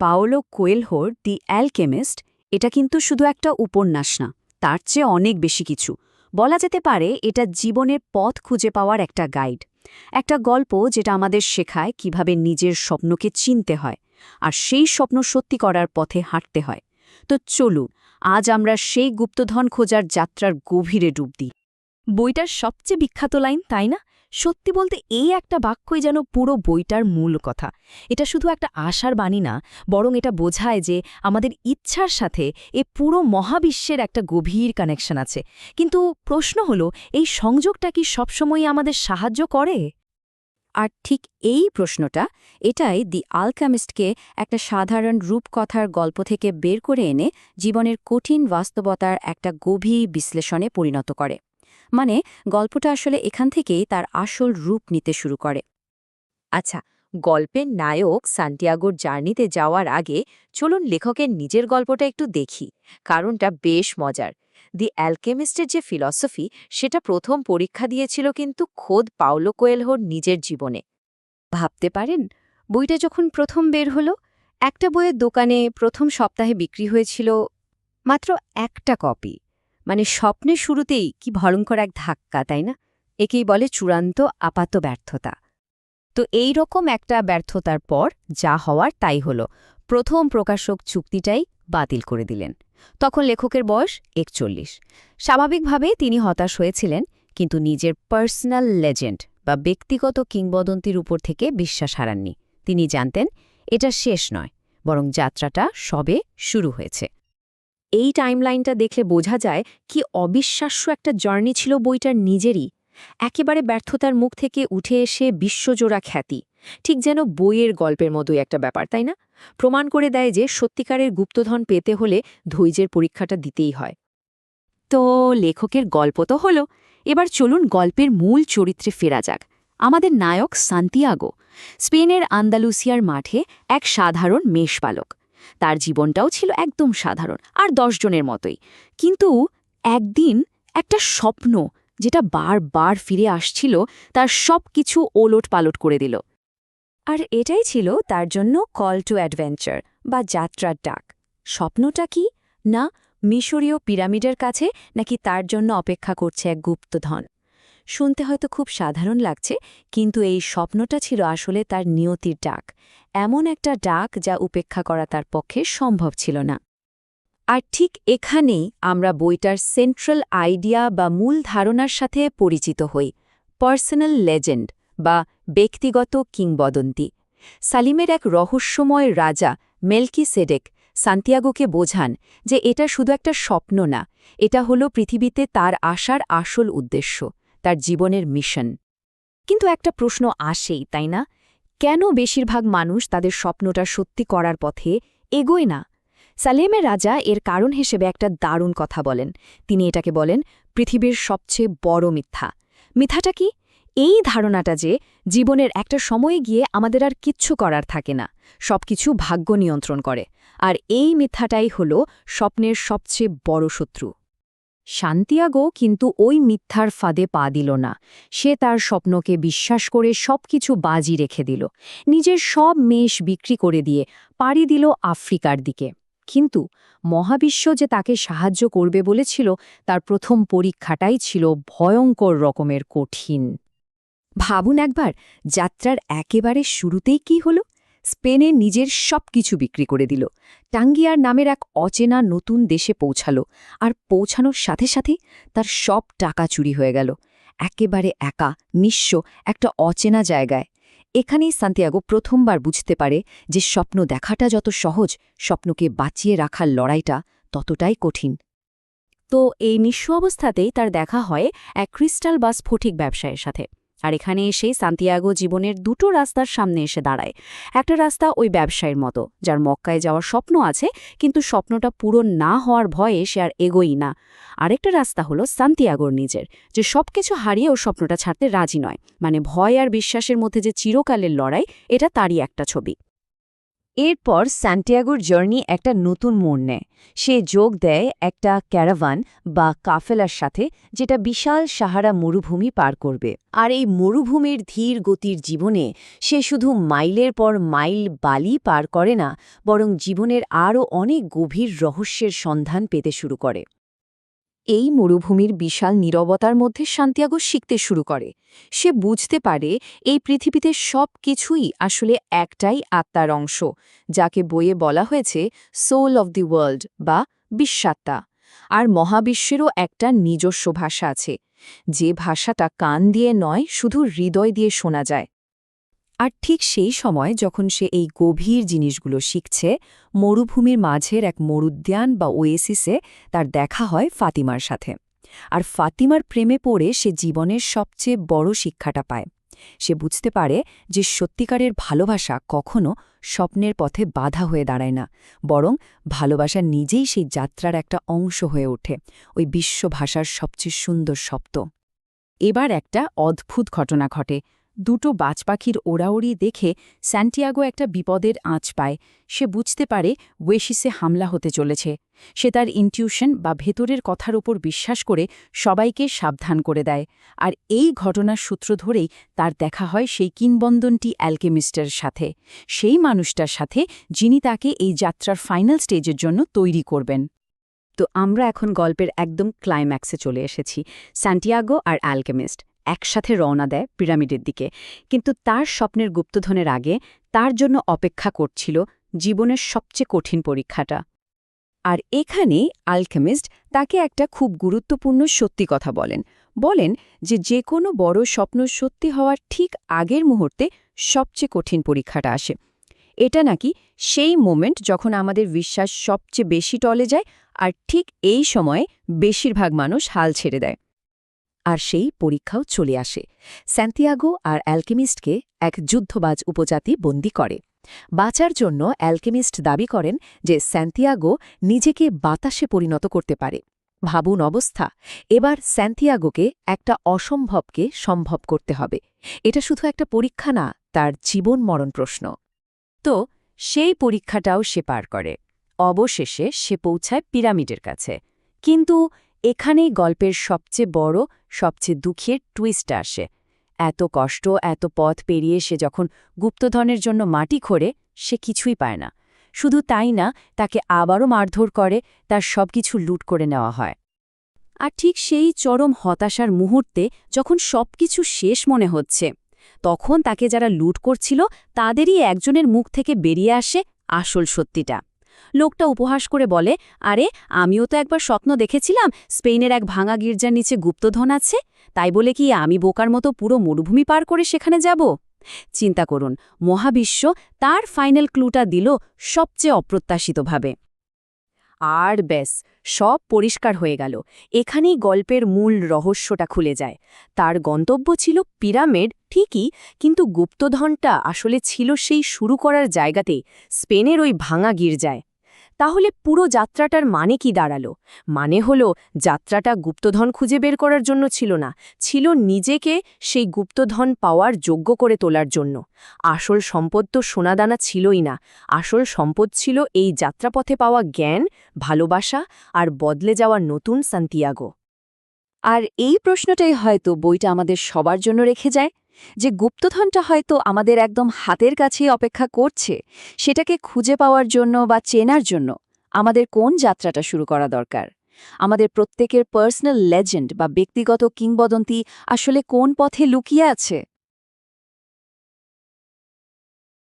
Paulo কোয়েলহোর দি alchemist এটা কিন্তু শুধু একটা উপন্যাস না, তার চেয়ে অনেক বেশি কিছু। বলা যেতে পারে এটা জীবনের পথ খুঁজে পাওয়ার একটা গাইড। একটা গল্প যেটা আমাদের শেখায় কীভাবে নিজের স্বপ্নকে চিনতে হয় আর সেই স্বপ্ন সত্যি করার পথে হাঁটতে হয়। তো চলুন, আজ আমরা সেই গুপ্তধন খোঁজার যাত্রার গভীরে ডুব দিই। বইটার সবচেয়ে বিখ্যাত লাইন, তাই না? সত্যি বলতে এই একটা বাক্যই যেন পুরো বইটার মূল কথা। এটা শুধু একটা আশার বাণী না, বরং এটা বোঝায় যে আমাদের ইচ্ছার সাথে এ পুরো মহাবিশ্বের একটা গভীর কানেকশন আছে। কিন্তু প্রশ্ন হলো, এই সংযোগটা কি সবসময়ই আমাদের সাহায্য করে? আর ঠিক এই প্রশ্নটা, এটাই দি আলকামিস্টকে একটা সাধারণ রূপকথার গল্প থেকে বের করে এনে জীবনের কঠিন বাস্তবতার একটা গভীর বিশ্লেষণে পরিণত করে। মানে গল্পটা আসলে এখান থেকেই তার আসল রূপ নিতে শুরু করে। আচ্ছা গল্পের নায়ক সান্টিয়াগোর জার্নিতে যাওয়ার আগে চলুন লেখকের নিজের গল্পটা একটু দেখি, কারণটা বেশ মজার। দি অ্যালকেমিস্টের যে ফিলসফি, সেটা প্রথম পরীক্ষা দিয়েছিল কিন্তু খোদ পাওলো কোয়েলহোর নিজের জীবনে। ভাবতে পারেন? বইটা যখন প্রথম বের হলো, একটা বইয়ের দোকানে প্রথম সপ্তাহে বিক্রি হয়েছিল মাত্র একটা কপি। মানে স্বপ্নের শুরুতেই কি ভয়ঙ্কর এক ধাক্কা, তাই না? একেই বলে চূড়ান্ত আপাত ব্যর্থতা। তো এই রকম একটা ব্যর্থতার পর যা হওয়ার তাই হলো। প্রথম প্রকাশক চুক্তিটাই বাতিল করে দিলেন। তখন লেখকের বয়স একচল্লিশ। স্বাভাবিকভাবে তিনি হতাশ হয়েছিলেন, কিন্তু নিজের পার্সোনাল লেজেন্ড বা ব্যক্তিগত কিংবদন্তির উপর থেকে বিশ্বাস হারাননি। তিনি জানতেন, এটা শেষ নয়, বরং যাত্রাটা সবে শুরু হয়েছে। এই টাইমলাইনটা দেখলে বোঝা যায় কি অবিশ্বাস্য একটা জার্নি ছিল বইটার নিজেরই। একেবারে ব্যর্থতার মুখ থেকে উঠে এসে বিশ্বজোড়া খ্যাতি। ঠিক যেন বইয়ের গল্পের মতোই একটা ব্যাপার, তাই না? প্রমাণ করে দেয় যে সত্যিকারের গুপ্তধন পেতে হলে ধৈর্যের পরীক্ষাটা দিতেই হয়। তো লেখকের গল্প তো হলো। এবার চলুন গল্পের মূল চরিত্রে ফেরা যাক। আমাদের নায়ক সান্তিয়াগো, স্পেনের আন্দালুসিয়ার মাঠে এক সাধারণ মেষপালক তার জীবনটাও ছিল একদম সাধারণ, আর দশজনের মতোই। কিন্তু একদিন একটা স্বপ্ন যেটা বারবার ফিরে আসছিল, তার সব কিছু ওলট পালট করে দিল। আর এটাই ছিল তার জন্য কল টু অ্যাডভেঞ্চার বা যাত্রার ডাক। স্বপ্নটা কি? না, মিশরীয় পিরামিডের কাছে, নাকি তার জন্য অপেক্ষা করছে এক গুপ্তধন? শুনতে হয়তো খুব সাধারণ লাগছে, কিন্তু এই স্বপ্নটা ছিল আসলে তার নিয়তির ডাক। এমন একটা ডাক যা উপেক্ষা করা তার পক্ষে সম্ভব ছিল না। আর ঠিক এখানেই আমরা বইটার সেন্ট্রাল আইডিয়া বা মূল ধারণার সাথে পরিচিত হই পার্সোনাল লেজেন্ড বা ব্যক্তিগত কিংবদন্তি। সালিমের এক রহস্যময় রাজা মেলকি সেডেক সান্তিয়াগোকে বোঝান যে এটা শুধু একটা স্বপ্ন না, এটা হলো পৃথিবীতে তার আসার আসল উদ্দেশ্য। তার জীবনের মিশন। কিন্তু একটা প্রশ্ন আসেই, তাই না? কেন বেশিরভাগ মানুষ তাদের স্বপ্নটা সত্যি করার পথে এগোয় না? সালেমের রাজা এর কারণ হিসেবে একটা দারুণ কথা বলেন। তিনি এটাকে বলেন পৃথিবীর সবচেয়ে বড় মিথ্যা। মিথ্যাটা কি? এই ধারণাটা যে জীবনের একটা সময়ে গিয়ে আমাদের আর কিচ্ছু করার থাকে না, সবকিছু ভাগ্য নিয়ন্ত্রণ করে। আর এই মিথ্যাটাই হল স্বপ্নের সবচেয়ে বড় শত্রু। শান্তিয়াগো কিন্তু ওই মিথ্যার ফাঁদে পা দিল না। সে তার স্বপ্নকে বিশ্বাস করে সবকিছু বাজি রেখে দিল। নিজের সব মেষ বিক্রি করে দিয়ে পাড়ি দিল আফ্রিকার দিকে। কিন্তু মহাবিশ্ব যে তাকে সাহায্য করবে বলেছিল, তার প্রথম পরীক্ষাটাই ছিল ভয়ঙ্কর রকমের কঠিন। ভাবুন একবার, যাত্রার একেবারে শুরুতেই কি হল? স্পেনে নিজের সব কিছু বিক্রি করে দিল। টাঙ্গিয়ার নামের এক অচেনা নতুন দেশে পৌঁছালো আর পৌঁছানোর সাথে সাথে তার সব টাকা চুরি হয়ে গেল। একেবারে একা, নিঃস্ব একটা অচেনা জায়গায়। এখানেই সান্তিয়াগো প্রথমবার বুঝতে পারে যে স্বপ্ন দেখাটা যত সহজ, স্বপ্নকে বাঁচিয়ে রাখার লড়াইটা ততটাই কঠিন। তো এই নিঃস্ব অবস্থাতেই তার দেখা হয় এক ক্রিস্টাল বা স্ফটিক ব্যবসায়ের সাথে। আর এখানে এসেই সান্তিয়াগো জীবনের দুটো রাস্তার সামনে এসে দাঁড়ায়। একটা রাস্তা ওই ব্যবসায়ীর মতো, যার মক্কায় যাওয়ার স্বপ্ন আছে, কিন্তু স্বপ্নটা পূরণ না হওয়ার ভয়ে সে আর এগোই না। আরেকটা রাস্তা হলো সান্তিয়াগোর নিজের, যে সবকিছু ও স্বপ্নটা ছাড়তে রাজি নয়। মানে ভয় আর বিশ্বাসের মধ্যে যে চিরকালের লড়াই, এটা তারই একটা ছবি। এরপর স্যান্টিয়াগোর জার্নি একটা নতুন মোড় নেয়। সে যোগ দেয় একটা ক্যারাভান বা কাফেলার সাথে, যেটা বিশাল সাহারা মরুভূমি পার করবে। আর এই মরুভূমির ধীর গতির জীবনে সে শুধু মাইলের পর মাইল বালি পার করে না, বরং জীবনের আরও অনেক গভীর রহস্যের সন্ধান পেতে শুরু করে। এই মরুভূমির বিশাল নীরবতার মধ্যে শান্তিয়াগো শিখতে শুরু করে। সে বুঝতে পারে এই পৃথিবীতে সব কিছুই আসলে একটাই আত্মার অংশ, যাকে বইয়ে বলা হয়েছে সোল অব দি ওয়ার্ল্ড বা বিশ্বাত্মা। আর মহাবিশ্বেরও একটা নিজস্ব ভাষা আছে। যে ভাষাটা কান দিয়ে নয়, শুধু হৃদয় দিয়ে শোনা যায়। আর ঠিক সেই সময় যখন সে এই গভীর জিনিসগুলো শিখছে, মরুভূমির মাঝের এক মরুদ্যান বা ওয়েসিসে তার দেখা হয় ফাতিমার সাথে। আর ফাতিমার প্রেমে পড়ে সে জীবনের সবচেয়ে বড় শিক্ষাটা পায়। সে বুঝতে পারে যে সত্যিকারের ভালোবাসা কখনো স্বপ্নের পথে বাধা হয়ে দাঁড়ায় না, বরং ভালোবাসা নিজেই সেই যাত্রার একটা অংশ হয়ে ওঠে, ওই বিশ্ব ভাষার সবচেয়ে সুন্দর শব্দ। এবার একটা অদ্ভুত ঘটনা ঘটে দুটো বাজপাখির ওড়াওড়ি দেখে স্যান্টিয়াগো একটা বিপদের আঁচ পায়। সে বুঝতে পারে ওয়েশিসে হামলা হতে চলেছে। সে তার ইনটিউশন বা ভেতরের কথার উপর বিশ্বাস করে সবাইকে সাবধান করে দেয়। আর এই ঘটনার সূত্র ধরেই তার দেখা হয় সেই কিনবন্দনটি অ্যালকেমিস্টের সাথে। সেই মানুষটার সাথে যিনি তাকে এই যাত্রার ফাইনাল স্টেজের জন্য তৈরি করবেন। তো আমরা এখন গল্পের একদম ক্লাইম্যাক্সে চলে এসেছি, স্যান্টিয়াগো আর অ্যালকেমিস্ট। একসাথে রওনা দেয় পিরামিডের দিকে। কিন্তু তার স্বপ্নের গুপ্তধনের আগে তার জন্য অপেক্ষা করছিল জীবনের সবচেয়ে কঠিন পরীক্ষাটা। আর এখানে আলকেমিস্ট তাকে একটা খুব গুরুত্বপূর্ণ সত্যি কথা বলেন। বলেন যে যে কোনো বড় স্বপ্ন সত্যি হওয়ার ঠিক আগের মুহূর্তে সবচেয়ে কঠিন পরীক্ষাটা আসে। এটা নাকি সেই মোমেন্ট যখন আমাদের বিশ্বাস সবচেয়ে বেশি টলে যায় আর ঠিক এই সময়ে বেশিরভাগ মানুষ হাল ছেড়ে দেয়। আর সেই পরীক্ষাও চলে আসে। স্যান্তিয়াগো আর অ্যালকেমিস্টকে এক যুদ্ধবাজ উপজাতি বন্দী করে। বাঁচার জন্য অ্যালকেমিস্ট দাবি করেন যে স্যান্তিয়াগো নিজেকে বাতাসে পরিণত করতে পারে। ভাবুন অবস্থা, এবার স্যান্তিয়াগোকে একটা অসম্ভবকে সম্ভব করতে হবে। এটা শুধু একটা পরীক্ষা না, তার জীবন মরণ প্রশ্ন। তো, সেই পরীক্ষাটাও সে পার করে। অবশেষে সে পৌঁছায় পিরামিডের কাছে। কিন্তু এখানেই গল্পের সবচেয়ে বড়, সবচেয়ে দুঃখের টুইস্ট আসে। এত কষ্ট, এত পথ পেরিয়ে সে যখন গুপ্তধনের জন্য মাটি খোঁড়ে, সে কিছুই পায় না। শুধু তাই না, তাকে আবারও মারধর করে, তার সবকিছু লুট করে নেওয়া হয়। আর ঠিক সেই চরম হতাশার মুহূর্তে, যখন সবকিছু শেষ মনে হচ্ছে, তখন তাকে যারা লুট করছিল, তাদেরই একজনের মুখ থেকে বেরিয়ে আসে আসল সত্যিটা। লোকটা উপহাস করে বলে, আরে, আমিও তো একবার স্বপ্ন দেখেছিলাম স্পেনের এক ভাঙা গির্জার নিচে গুপ্তধন আছে। তাই বলে কি আমি বোকার মতো পুরো মরুভূমি পার করে সেখানে যাব? চিন্তা করুন, মহাবিশ্ব তার ফাইনাল ক্লুটা দিল সবচেয়ে অপ্রত্যাশিতভাবে। আর ব্যাস, সব পরিষ্কার হয়ে গেল। এখানেই গল্পের মূল রহস্যটা খুলে যায়। তার গন্তব্য ছিল পিরামিড, ঠিকই, কিন্তু গুপ্তধনটা আসলে ছিল সেই শুরু করার জায়গাতেই, স্পেনের ওই ভাঙা গির্জায়। তাহলে পুরো যাত্রাটার মানে কি দাঁড়াল? মানে হল, যাত্রাটা গুপ্তধন খুঁজে বের করার জন্য ছিল না, ছিল নিজেকে সেই গুপ্তধন পাওয়ার যোগ্য করে তোলার জন্য। আসল সম্পদ তো সোনাদানা ছিলই না, আসল সম্পদ ছিল এই যাত্রাপথে পাওয়া জ্ঞান, ভালোবাসা আর বদলে যাওয়া নতুন সান্তিয়াগো। আর এই প্রশ্নটাই হয়তো বইটা আমাদের সবার জন্য রেখে যায়। যে গুপ্তধনটা হয়তো আমাদের একদম হাতের কাছে অপেক্ষা করছে, সেটাকে খুঁজে পাওয়ার জন্য বা চেনার জন্য আমাদের কোন যাত্রাটা শুরু করা দরকার? আমাদের প্রত্যেকের পার্সোনাল লেজেন্ড বা ব্যক্তিগত কিংবদন্তি আসলে কোন পথে লুকিয়ে আছে?